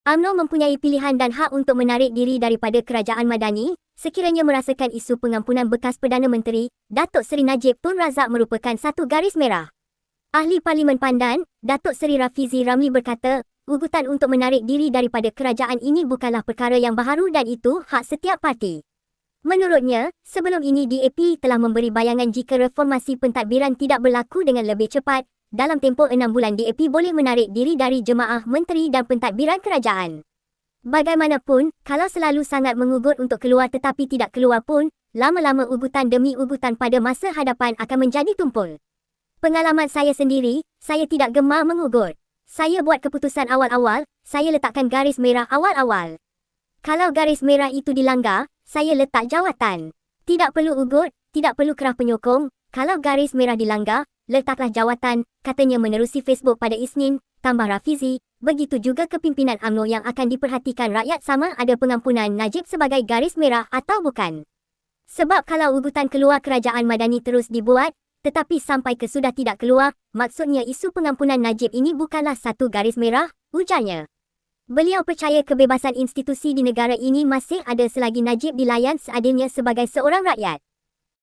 UMNO mempunyai pilihan dan hak untuk menarik diri daripada kerajaan Madani sekiranya merasakan isu pengampunan bekas Perdana Menteri, Datuk Seri Najib Tun Razak merupakan satu garis merah. Ahli Parlimen Pandan, Datuk Seri Rafizi Ramli berkata, ugutan untuk menarik diri daripada kerajaan ini bukanlah perkara yang baharu dan itu hak setiap parti. Menurutnya, sebelum ini DAP telah memberi bayangan jika reformasi pentadbiran tidak berlaku dengan lebih cepat, dalam tempoh enam bulan DAP boleh menarik diri dari jemaah menteri dan pentadbiran kerajaan. Bagaimanapun, kalau selalu sangat mengugut untuk keluar tetapi tidak keluar pun, lama-lama ugutan demi ugutan pada masa hadapan akan menjadi tumpul. Pengalaman saya sendiri, saya tidak gemar mengugut. Saya buat keputusan awal-awal, saya letakkan garis merah awal-awal. Kalau garis merah itu dilanggar, saya letak jawatan. Tidak perlu ugut, tidak perlu kerah penyokong. Kalau garis merah dilanggar, letaklah jawatan, katanya menerusi Facebook pada Isnin, tambah Rafizi. Begitu juga kepimpinan UMNO yang akan diperhatikan rakyat sama ada pengampunan Najib sebagai garis merah atau bukan. Sebab kalau ugutan keluar kerajaan Madani terus dibuat, tetapi sampai ke sudah tidak keluar, maksudnya isu pengampunan Najib ini bukanlah satu garis merah, ujarnya. Beliau percaya kebebasan institusi di negara ini masih ada selagi Najib dilayan seadilnya sebagai seorang rakyat.